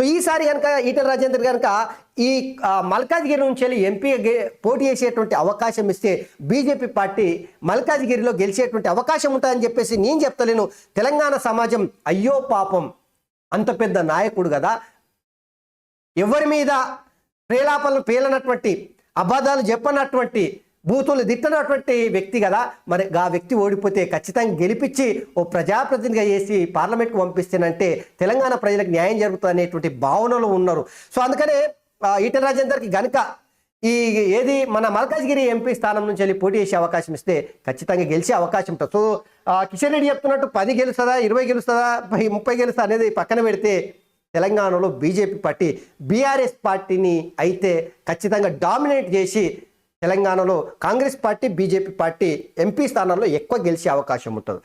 So ఈసారి కనుక ఈటల రాజేందర్ కనుక ఈ మల్కాజ్గిరి నుంచి వెళ్ళి ఎంపీ పోటీ చేసేటువంటి అవకాశం ఇస్తే బీజేపీ పార్టీ మల్కాజ్గిరిలో గెలిచేటువంటి అవకాశం ఉంటుందని చెప్పేసి నేను చెప్తలేను. తెలంగాణ సమాజం అయ్యో పాపం. అంత పెద్ద నాయకుడు కదా. ఎవరి మీద ప్రేలాపనలు పేలనటువంటి అబద్ధాలు చెప్పనటువంటి బూతులు దిట్టినటువంటి వ్యక్తి కదా. మరి ఆ వ్యక్తి ఓడిపోతే ఖచ్చితంగా గెలిపించి ఓ ప్రజాప్రతినిధిగా చేసి పార్లమెంట్కి పంపిస్తేనంటే తెలంగాణ ప్రజలకు న్యాయం జరుగుతుంది అనేటువంటి భావనలో ఉన్నారు. సో అందుకనే ఈట ఈటల రాజేందర్కి గనుక ఈ ఏది మన మల్కాజ్గిరి ఎంపీ స్థానం నుంచి వెళ్ళి పోటీ చేసే అవకాశం ఇస్తే ఖచ్చితంగా గెలిచే అవకాశం ఉంటుంది. సో కిషన్ రెడ్డి చెప్తున్నట్టు పది గెలుస్తుందా ఇరవై గెలుస్తుందా ముప్పై గెలుస్తా అనేది పక్కన పెడితే తెలంగాణలో బీజేపీ పార్టీ బీఆర్ఎస్ పార్టీని అయితే ఖచ్చితంగా డామినేట్ చేసి తెలంగాణలో Congress party BJP party MP స్థానాల్లో ఎక్కువ గెలిచే అవకాశం ఉంటుంది.